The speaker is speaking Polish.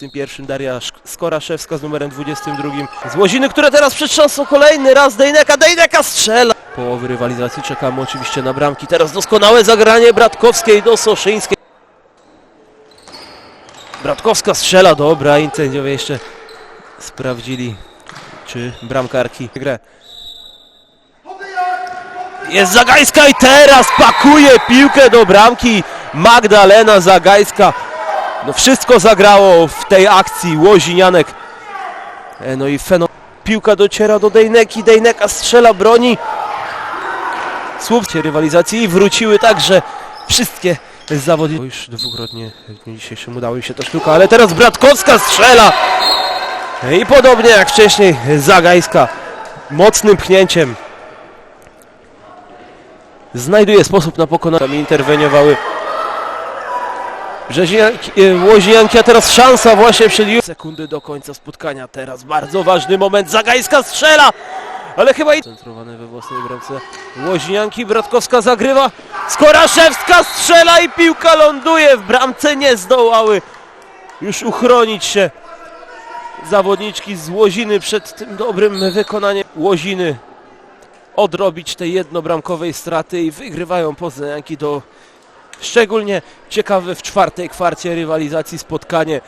tym pierwszym Daria Skoraszewska z numerem 22. Z Łoziny, które teraz przetrząsą kolejny raz Dejneka. Dejneka strzela! Połowy rywalizacji czekamy oczywiście na bramki. Teraz doskonałe zagranie Bratkowskiej do Soszyńskiej. Bratkowska strzela, dobra, i jeszcze sprawdzili, czy bramkarki grę. Jest Zagajska i teraz pakuje piłkę do bramki Magdalena Zagajska. No wszystko zagrało w tej akcji Łozinianek. E, No i feno... Piłka dociera do Dejneki, Dejneka strzela, broni. Słupcie rywalizacji i wróciły także wszystkie zawodnicy. Już dwukrotnie w dniu dzisiejszym udało im się ta sztuka, ale teraz Bratkowska strzela. I podobnie jak wcześniej Zagajska mocnym pchnięciem znajduje sposób na pokonanie. Tam interweniowały E, Łozianki, a teraz szansa właśnie przed Sekundy do końca spotkania. Teraz bardzo ważny moment. Zagajska strzela! Ale chyba. Centrowane we własnej bramce. Łozianki, Bratkowska zagrywa. Skoraszewska strzela i piłka ląduje w bramce. Nie zdołały już uchronić się zawodniczki z Łoziny przed tym dobrym wykonaniem Łoziny. Odrobić tej jednobramkowej straty i wygrywają Poznanianki do Szczególnie ciekawe w czwartej kwarcie rywalizacji spotkanie